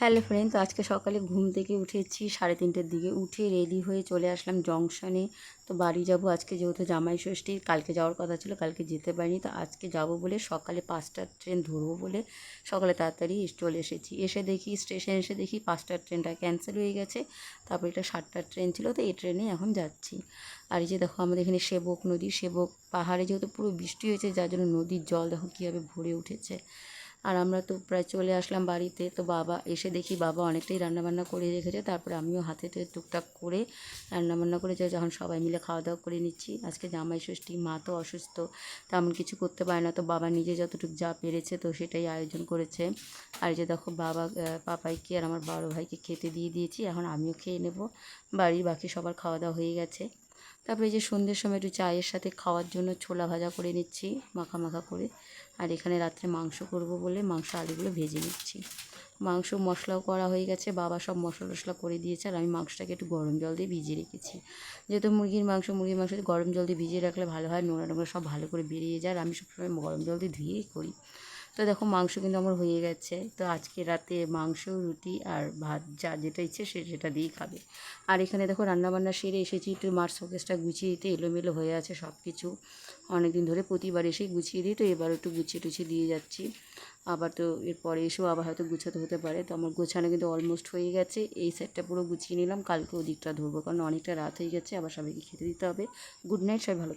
Hello friend তো আজকে সকালে ঘুম থেকে উঠেছি, সাড়ে তিনটের দিকে উঠে রেডি হয়ে চলে আসলাম জংশনে। তো বাড়ি যাব আজকে যেহেতু জামাই ষষ্ঠী কালকে যাওয়ার কথা ছিল, কালকে যেতে পারিনি। তো আজকে যাব বলে সকালে পাঁচটার ট্রেন ধরবো বলে সকালে তাড়াতাড়ি চলে এসেছি। এসে দেখি স্টেশন এসে দেখি পাঁচটার ট্রেনটা ক্যান্সেল হয়ে গেছে। তারপর এটা সাতটার ট্রেন ছিল, তো এই ট্রেনে এখন যাচ্ছি। আর এই যে দেখো আমাদের এখানে সেবক নদী, সেবক পাহাড়ে যেহেতু পুরো বৃষ্টি হয়েছে, যার জন্য নদীর জল দেখো কীভাবে ভরে উঠেছে। আর আমরা তো প্রায় চলে আসলাম বাড়িতে। তো বাবা এসে দেখি বাবা অনেকটাই রান্নাবান্না করে রেখেছে। তারপরে আমিও হাতে টুকটাক করে রান্নাবান্না করে যখন সবাই মিলে খাওয়া দাওয়া করে নিচ্ছি। আজকে জামাই ষষ্ঠী, মা তো অসুস্থ তেমন কিছু করতে পারে না। তো বাবা নিজে যতটুকু যা পেরেছে তো সেটাই আয়োজন করেছে। আর যে দেখো বাবা পাপাইকে আর আমার বড় ভাইকে খেতে দিয়ে দিয়েছি। এখন আমিও খেয়ে নেব। বাড়ির বাকি সবার খাওয়া দাওয়া হয়ে গেছে। তারপরে এই যে সন্ধ্যের সময় একটু চায়ের সাথে খাওয়ার জন্য ছোলা ভাজা করে নিচ্ছি, মাখা মাখা করে। আর এখানে রাত্রে মাংস করব বলে মাংস আলুগুলো ভেজে নিচ্ছি। মাংস মশলাও করা হয়ে গেছে, বাবা সব মশলা টশলা করে দিয়েছে আর আমি মাংসটাকে একটু গরম জল দিয়ে ভিজিয়ে রেখেছি। যেহেতু মুরগির মাংস মুরগির মাংস গরম জল দিয়ে ভিজিয়ে রাখলে ভালো হয়, নোংরা নোংরা সব ভালো করে বেরিয়ে যায় আর আমি সবসময় গরম জল দিয়ে ধুয়েই করি। তো দেখো মাংস কিন্তু আমার হয়ে গেছে। তো আজকে রাতে মাংস, রুটি আর ভাত যা যেটা ইচ্ছে সে সেটা দিয়েই খাবে। আর এখানে দেখো রান্নাবান্না সেরে এসেছি, একটু মার শোকেসটা গুছিয়ে দিতে এলোমেলো হয়ে আছে সব কিছু অনেক দিন ধরে প্রতিবার এসেই গুছিয়ে দিই, তো এবার একটু গুছিয়ে টুছিয়ে দিয়ে যাচ্ছি। আবার তো এরপরে এসেও আবার হয়তো গুছাতে হতে পারে, তো আমার গোছানো কিন্তু অলমোস্ট হয়ে গেছে। এই সেটটা পুরো গুছিয়ে নিলাম কালকে ওদিকটা ধরবো, কারণ অনেকটা রাত হয়ে গেছে, আবার সবাইকে খেতে দিতে হবে। গুড নাইট সবাই ভালো থেকে।